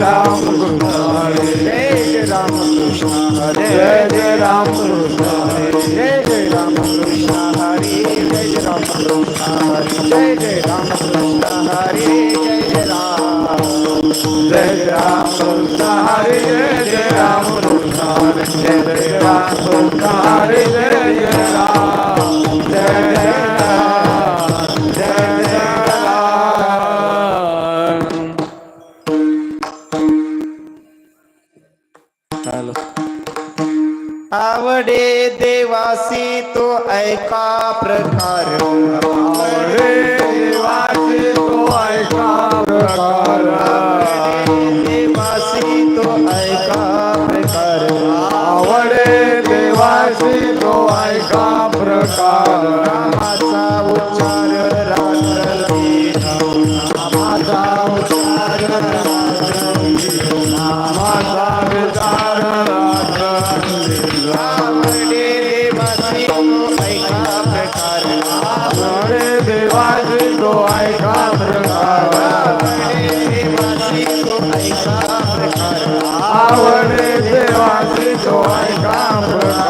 राम कृष्ण हरे जय जय राम कृष्ण हरे जय जय राम कृष्ण हरे जय जय राम कृष्ण हरे जय जय राम कृष्ण हरे जय जय राम कृष्ण हरे जय जय राम जय जय राम कृष्ण हरे जय जय राम कृष्ण हरे जय जय राम कृष्ण हरे जय जय राम आवडे देवासी तो ऐका प्रकार. आवडे देवासी तो ऐका प्रकार. देवासी तो ऐका प्रकार. આવડે દેવાથી જોવાય કામ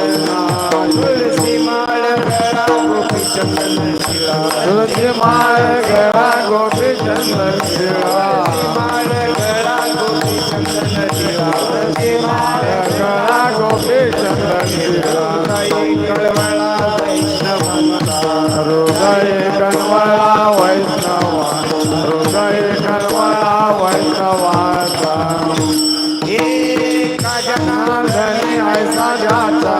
तुळशी माळ गळा गोपी चंदन शिळा माळ गळा गोपी चंदन तुळशी माळ गळा गोपी चंदन कळवळा हृदय कळवळा वैष्णवा हृदय कळवळा वैष्णवाचा एका ऐसा जाता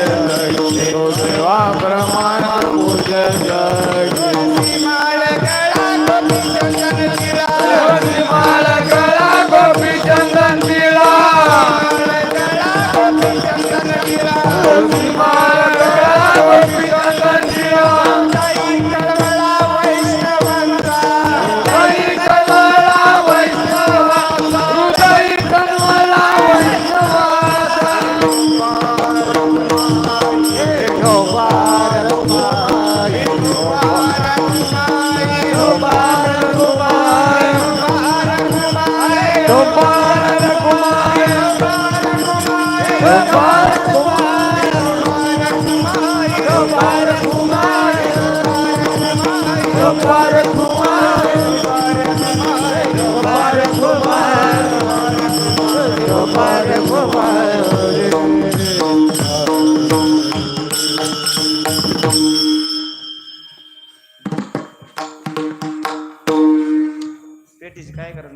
Para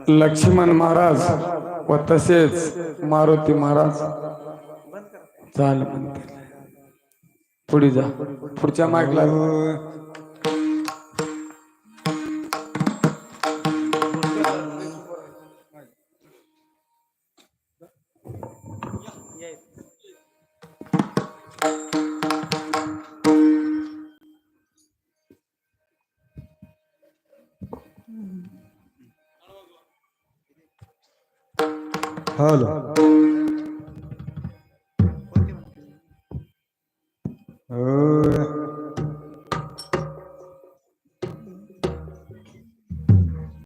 लक्ष्मण महाराज व तसेच मारुती महाराज. झालं म्हणते पुढे जा. पुढच्या मागला. هلا